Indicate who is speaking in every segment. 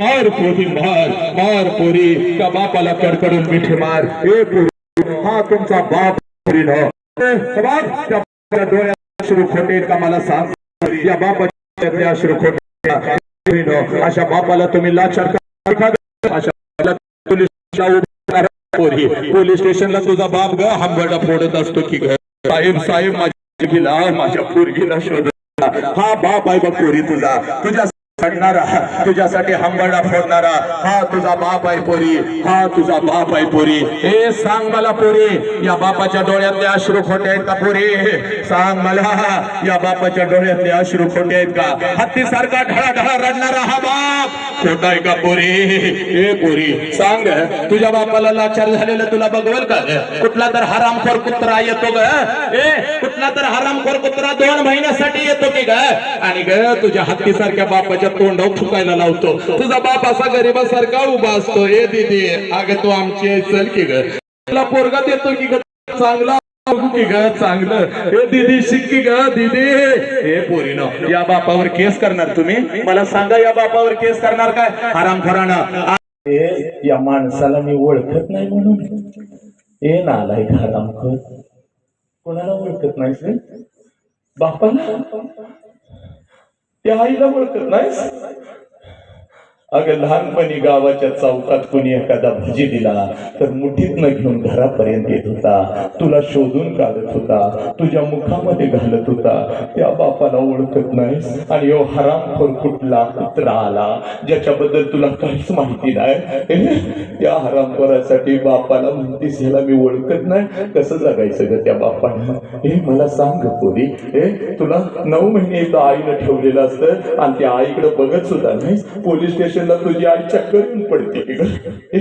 Speaker 1: मार पोरी मार मार पोरी. त्या बापाला कडकडून मिठी मार. ए पोरी हा तुमचा बाप पोरी न. डोळ्यात अश्रू खोटे का? मला सांग. या बापाच्या अश्रू खोटे अशा बापाला तुम्ही लाचार अशा बापाला पोरी. पोलीस स्टेशनला तुझा बाप ग. हंबरडा फोडत असतो की ग साहेब साहेब माझ्या पोरगीला माझ्या पोरगीला शोधत हा बाप आहे बघ पोरी तुझा. तुझ्या चढणारा तुझ्यासाठी हंबरडा फोडणारा हा तुझा बाप आहे पोरी हा तुझा बाप आहे पोरी. हे सांग मला पोरी या बापाच्या डोळ्यातले अश्रू खोटे आहेत का पोरी? सांग मला या बापाच्या डोळ्यातले अश्रू खोटे आहेत का? हत्ती सारखा ढळा ढळा रडणारा हा बाप खोटा आहे का पोरी? हे पोरी सांग तुझ्या बापाला लाचार झालेलं तुला बघवल का? कुठला तर हरामखोर कुत्रा येतो ग. ए कुठला तर हरामखोर कुत्रा दोन महिन्यासाठी येतो की ग? आणि ग तुझ्या हत्तीसारख्या बापाच्या तोंडावर फुकायला लावतो. तुझा बाप असा गरीबासारखा उभा असतो. ए दिदी अगं तू आमची चल की ग. तुला पोरगा देतो की ग? चांगला बघू की ग चांगलं. हे दिदी शिक्की ग दिदी. हे पोरीनो या बापावर केस करणार तुम्ही? मला सांगा या बापावर केस करणार काय? आराम
Speaker 2: ए या माणसाला मी ओळखत नाही म्हणून. ए नालाय हरामखोर कोणाला ओळखत नाही बापाला? त्या आईला ओळखत नाहीस? अगं लहानपणी गावाच्या चौकात कुणी एखादा भजी दिला तर मुठीतनं घेऊन घरापर्यंत येत होता. तुला शोधून काढत होता तुझ्या मुखामध्ये घालत होता. त्या बापाला ओळखत नाहीस? आणि यो हरामखोर कुठला कुत्रा आला ज्याच्याबद्दल तुला काहीच माहिती नाही? त्या हरामखोरासाठी बापाला म्हणतीस ह्याला मी ओळखत नाही? कसं जगायचं ग त्या बापांना हे मला सांग पोरी. हे तुला नऊ महिने एकदा आईनं ठेवलेलं असतं आणि त्या आईकडे बघत सुद्धा नाहीस? पोलीस स्टेशन स्टेशनला तुझी आई चक्कर येऊन पडते. की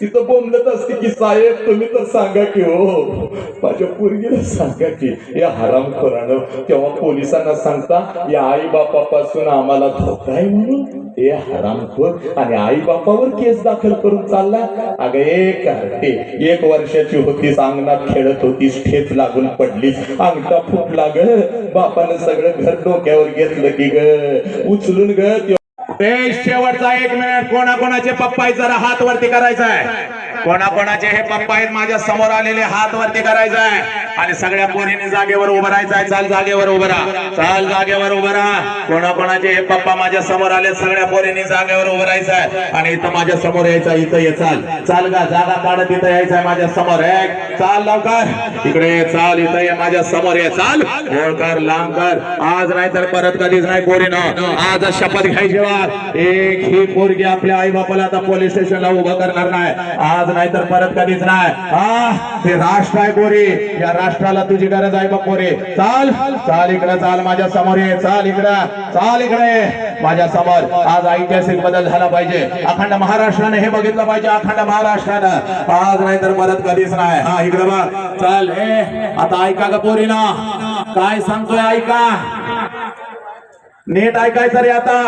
Speaker 2: तिथं बोंबलत असते की साहेब तुम्ही तर सांगा की हो, हो, हो माझ्या पोरगीला सांगा की या हरामखोरानं तेव्हा पोलिसांना सांगता या आई बापापासून आम्हाला धोका आहे म्हणून हे हरामखोर आणि आई बापावर केस दाखल करून चालला. अगं एक हरटे एक वर्षाची होतीस अंगणात खेळत होतीस ठेच लागून पडलीस अंगठा फुटला ग. बापानं सगळं घर डोक्यावर घेतलं की ग. उचलून ग ए
Speaker 1: ते शेवटचा एक मिनिट कोणाकोणाचे पप्पा आहेत जरा हात वरती करायचा आहे कोणाकोणाचे हे पप्पा आहेत माझ्यासमोर आलेले हात वरती करायचा आहे आणि सगळ्या पोरीने जागेवर उभं राहायचं चाल जागेवर उभं राहा. चाल जागेवर उभं राहा. कोणाकोणाचे हे पप्पा माझ्यासमोर आले सगळ्या पोरीने जागेवर उभं राहायचं आणि इथं माझ्यासमोर यायचं इथं ये चाल. चाल का जागा काढत इथं यायचं माझ्यासमोर. एक चाल लवकर. इकडे चाल इथं ये माझ्यासमोर ये चाल. कर लांब कर. आज नाही तर परत कधीच नाही पोरीनं. आज शपथ घ्यायची वा एक ही पोरगी आपल्या आई बापाला आता पोलीस स्टेशनला उभं करणार नाही. आज नाही तर परत कधीच नाही. हा ते राष्ट्र आहे पोरी. या राष्ट्राला तुझी गरज आहे बघ पोरी. चाल. चाल इकडे चाल माझ्यासमोर ये. चाल इकडे. चाल इकडे. माझ्यासमोर. आज ऐतिहासिक बदल झाला पाहिजे. अखंड महाराष्ट्राने हे बघितलं पाहिजे अखंड महाराष्ट्रानं. आज नाही तर मदत कधीच नाही. हा इकडे बघ. चाल. ए आता ऐका का पोरीना. काय सांगतोय ऐका. नीट ऐकायचं रे आता.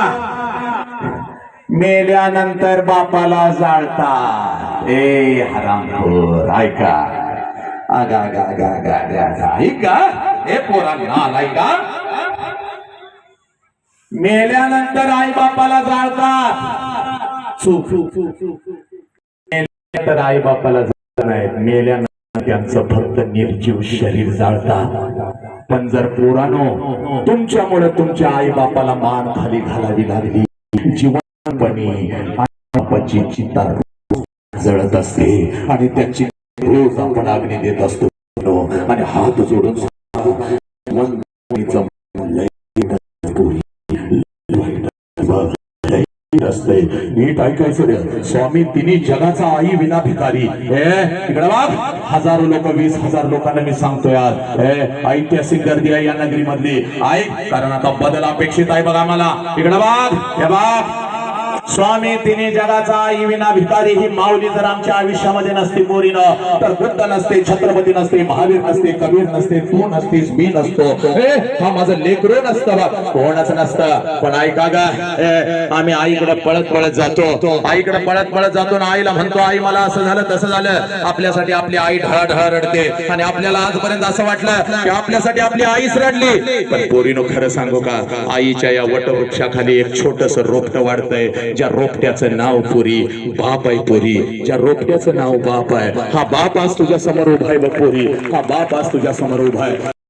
Speaker 1: मेल्यानंतर बापाला जाळता ए हरामखोर. ऐका. आगा गा गा गा गा गा ऐका हे पोरांना ऐका मेल्यानंतर आई बापाला जाळतात चूक मेल्यानंतर आई बापाला जाळत नाहीत मेल्यानंतर त्यांचं फक्त निर्जीव शरीर जाळतात पण जर पोरानो तुमच्यामुळे तुमच्या आई बापाला मान खाली घालावी लागली जीवनपणे आई बापाची चिंता जळत असते आणि त्याची रोज आपण अग्नी देत असतो. आणि हात जोडून असते नीट ऐकायचं स्वामी तिन्ही जगाचा आई विना भिकारी. हे हजारो लोक वीस हजार लोकांना मी सांगतोय आज. ऐतिहासिक गर्दी आहे या नगरीमधली. ऐक कारण आता बदल अपेक्षित आहे बघा मला. इकडं बाग हे बाग स्वामी तिने जगाचा आई विना भिकारी ही माऊली जर आमच्या आयुष्यामध्ये नसती पोरीनं तर बुद्ध नसते छत्रपती नसते महावीर नसते कबीर नसते तू नसतीस मी नसतो. हा माझं लेकर नसतं बघ कोणच नसतं. पण ऐका गा. आम्ही आईकडे पळत पळत जातो. आईकडे पळत पळत जातो ना आईला म्हणतो आई मला असं झालं तसं झालं. आपल्यासाठी आपली आई ढळाढळा रडते. आणि आपल्याला आजपर्यंत असं वाटलं की आपल्यासाठी आपली आईच रडली. पण पोरीनो खरं सांगू का? आईच्या या वटवृक्षाखाली एक छोटस रोपट वाढतंय. ज्या रोपट्याचं नाव पुरी बाप आहे पुरी. ज्या रोपट्याचं नाव बाप आहे. हा बाप आज तुझ्या समोर उभा आहे ब पुरी. हा बाप आज तुझ्या समोर उभा आहे.